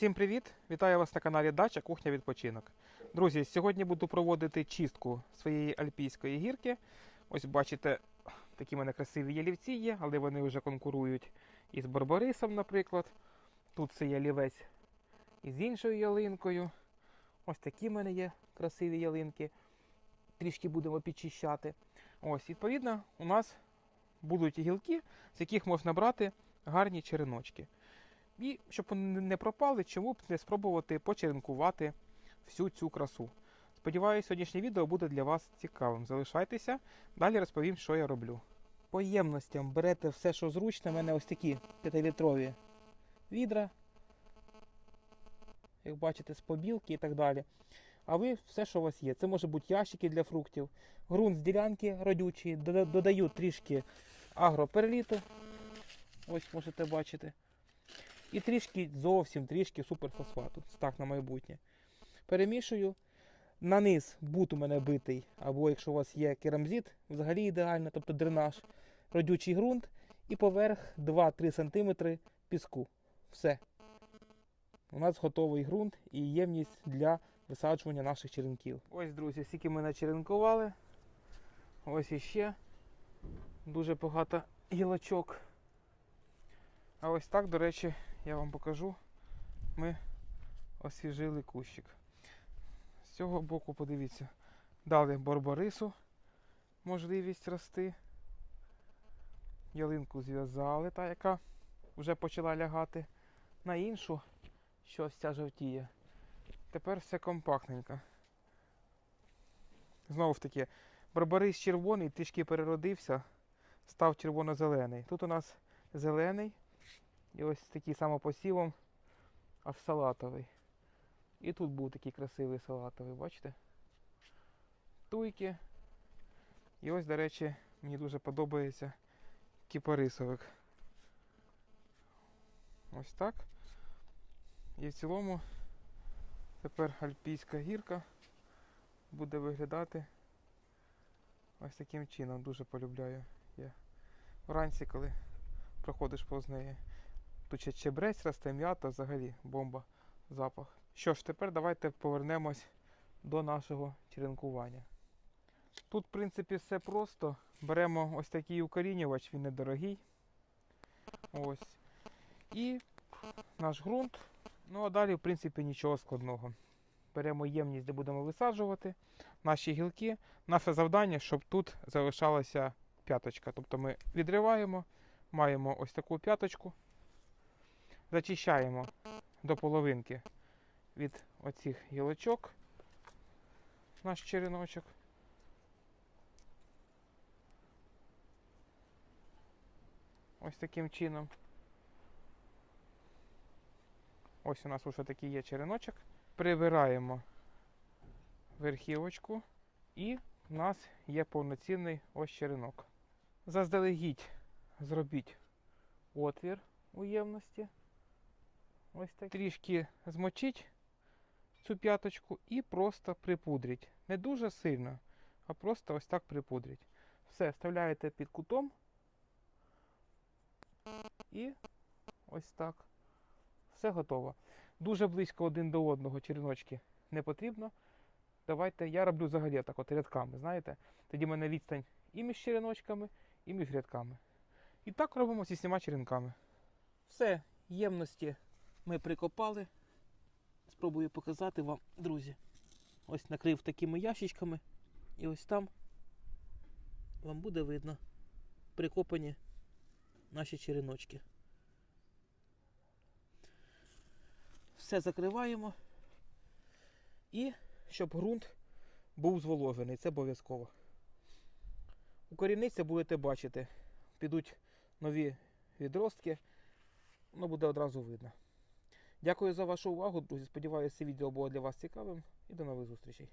Всім привіт! Вітаю вас на каналі Дача Кухня Відпочинок. Друзі, сьогодні буду проводити чистку своєї альпійської гірки. Ось бачите, такі в мене красиві ялівці є, але вони вже конкурують із Барбарисом, наприклад. Тут це ялівець із іншою ялинкою. Ось такі в мене є красиві ялинки. Трішки будемо підчищати. Ось, відповідно, у нас будуть гілки, з яких можна брати гарні череночки. І щоб вони не пропали, чому б не спробувати почеренкувати всю цю красу. Сподіваюсь, сьогоднішнє відео буде для вас цікавим. Залишайтеся, далі розповім, що я роблю. По ємностям берете все, що зручно. У мене ось такі 5-літрові відра, як бачите, з побілки і так далі. А ви все, що у вас є. Це може бути ящики для фруктів, ґрунт з ділянки родючий, додаю трішки агроперліту. Ось можете бачити. І трішки, зовсім трішки суперфосфату. Так на майбутнє. Перемішую. На низ бут у мене битий, або якщо у вас є керамзит, взагалі ідеально, тобто дренаж, родючий ґрунт і поверх 2-3 см піску. Все. У нас готовий ґрунт і ємність для висаджування наших черенків. Ось, друзі, скільки ми начеренкували. Ось іще дуже багато гілочок. А ось так, до речі, я вам покажу. Ми освіжили кущик. З цього боку, подивіться, дали барбарису можливість рости. Ялинку зв'язали, та яка вже почала лягати. На іншу, що ось ця жовтіє. Тепер все компактненько. Знову ж таки, барбарис червоний трішки переродився, став червоно-зелений. Тут у нас зелений. І ось такий самопосівом, аж салатовий. І тут був такий красивий салатовий, бачите? Туйки. І ось, до речі, мені дуже подобається кіпарисовик. Ось так. І в цілому тепер альпійська гірка буде виглядати ось таким чином. Дуже полюбляю я вранці, коли проходиш повз неї. Тут ще чебрець росте, м'ята, взагалі бомба, запах. Що ж, тепер давайте повернемось до нашого черенкування. Тут, в принципі, все просто. Беремо ось такий укорінювач, він недорогий. Ось. І наш ґрунт. Ну а далі, в принципі, нічого складного. Беремо ємність, де будемо висаджувати наші гілки. Наше завдання, щоб тут залишалася п'яточка. Тобто ми відриваємо, маємо ось таку п'яточку зачищаємо до половинки від оцих гілочок наш череночок. Ось таким чином. Ось у нас уже такий є череночок. Прибираємо верхівочку і в нас є повноцінний ось черенок. Заздалегідь зробіть отвір у ємності. Ось так. Трішки змочіть цю п'яточку і просто припудріть. Не дуже сильно, а просто ось так припудріть. Все, вставляєте під кутом. І ось так. Все готово. Дуже близько один до одного череночки не потрібно. Давайте я роблю взагалі так от рядками, знаєте? Тоді в мене відстань і між череночками, і між рядками. І так робимо зі всіма черенками. Все, ємності ми прикопали. Спробую показати вам, друзі. Ось накрив такими ящичками. І ось там вам буде видно прикопані наші череночки. Все закриваємо. І щоб ґрунт був зволожений, це обов'язково. У корінниця будете бачити, підуть нові відростки, воно буде одразу видно. Дякую за вашу увагу, друзі. Сподіваюся, відео було для вас цікавим і до нових зустрічей.